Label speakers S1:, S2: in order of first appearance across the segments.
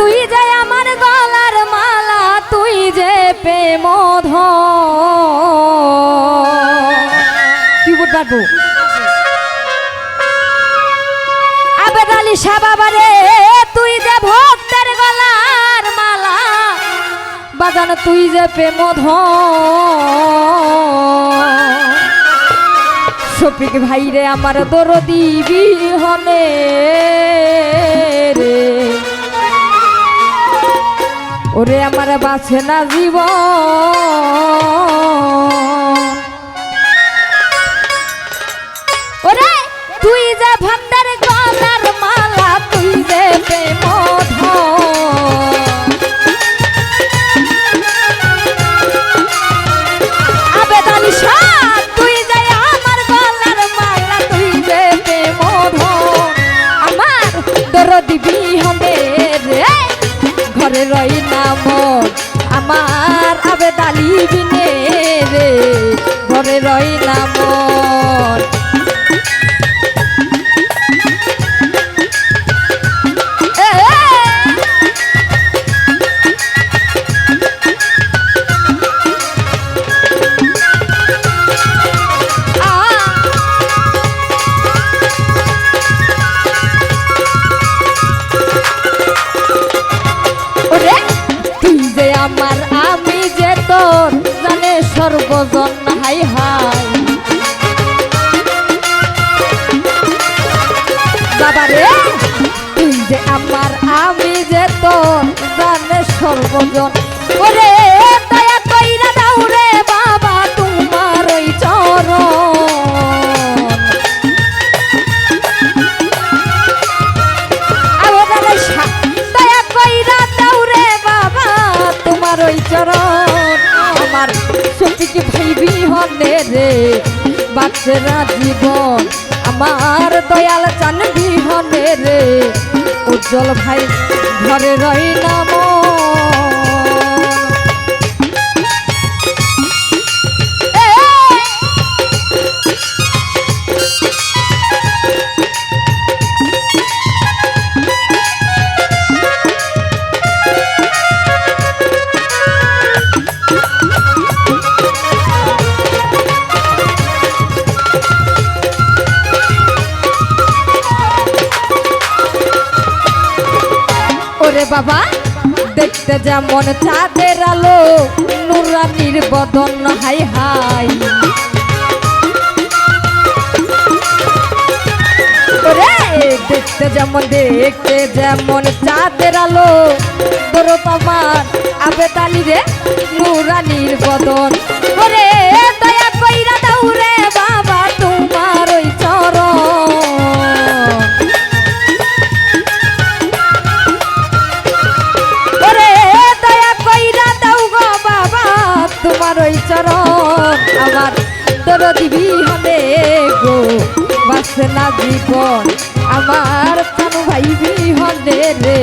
S1: তুই যে আমার গলার মালা, তুই যে প্রেম কি বলব? আবেদ শাহ তুই যে ভক্তের গলার মালা, বাজান তুই যে প্রেম শফিক ভাই রে আমার দরদি বিহনে রে। ওরে আমার বাছে না জীবন। নাম আমার আবেদালি বিনে রে ঘরে নাম ওরে আমার আমি যে তোর জানে সর্বজন হাই হাই। তুই যে আমার আমি যে তোর জানে সর্বজন। ওরে সত্যিকে ভাইবি হনে রে, বাচ্চারা জীবন আমার দয়াল চানবি হলে রে, উজ্জ্বল ভাই ঘরে রই নাম বাবা, দেখতে যেমন চাঁদের আলো, নুরানির বদন হাই হাই। দেখতে যেমন দেখতে যেমন চাঁদের আলো তোর তোমার আবেদালি রে, নুরানির বদন। আমার তোর দিবি হবে গো। বাসে না জীবন আমার কানু ভাইবি হবে রে।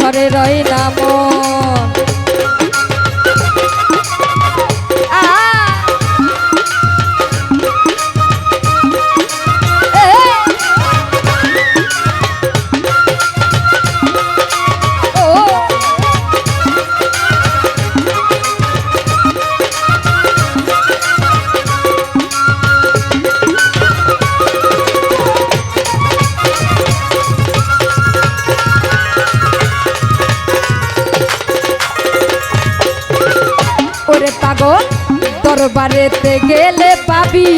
S1: ঘরে রয় না ওরে দরবারেতে গেলে পাবি,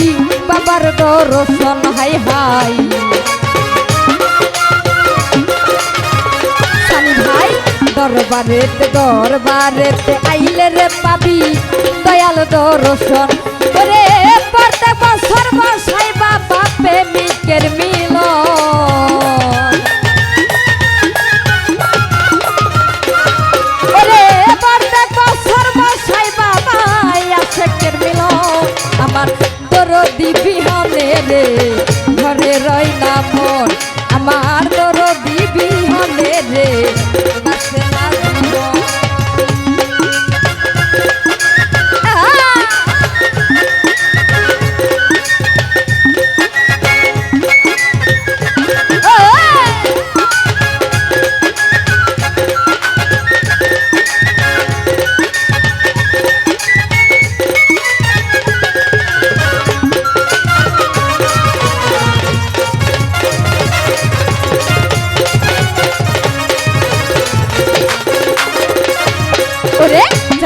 S1: বাবার দর্শন, হাই হাই। দরবারেতে দরবারেতে আইলে রে পাবি, দয়াল দর্শন, ওরে দিবি হলে রে ঘরে রই না মন। আমার তোর দিবি হলে রে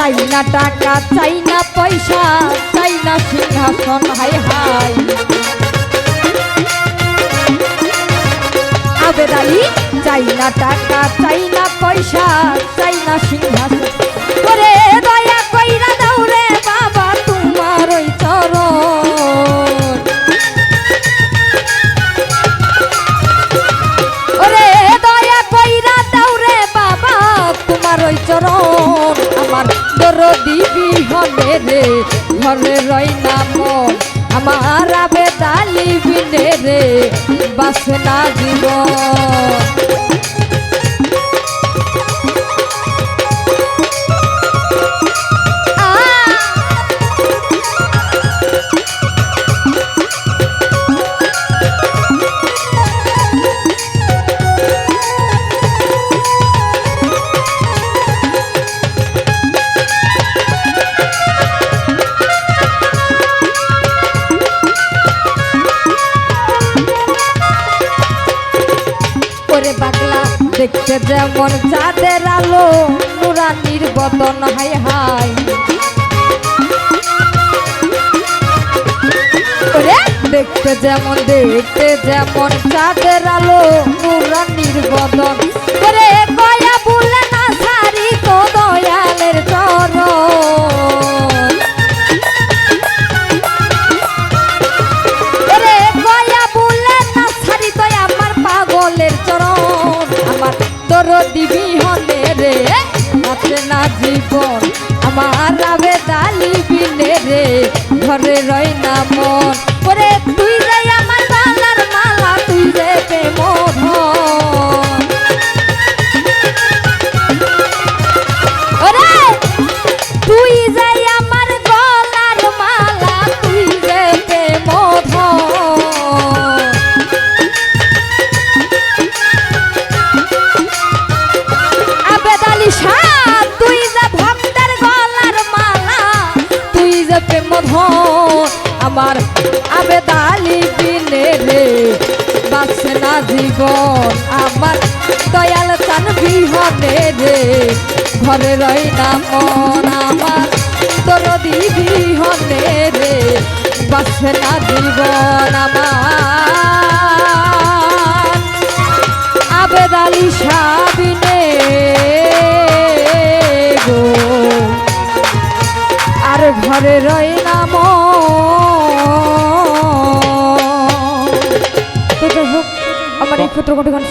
S1: চাই না টাকা চাই না পয়সা চাই না সিংহাসন, হাই হাই। আবে চাই না টাকা চাই না পয়সা চাই না সিংহাসন। রে বাসনা জীবন ওরে পাগলা, দেখতে যেমন চাঁদের আলো, নুরানির বদন হাই হাই। দেখতে যেমন দেখতে যেমন চাঁদের আলো, নুরানির বদন দিবি হলে রে আছে না জীবন আমার রাবে দালি বিনে রে ঘরে রই আমার আবেদালি বিনে রে বাঁচে না জীবন আমার দয়াল চান বিহনে রে। ঘরে রই না মন আমার তোর বিহনে রে। বাঁচে না জীবন আমার, আবেদালি সাবিনে ঘরে রই না মন তো যাই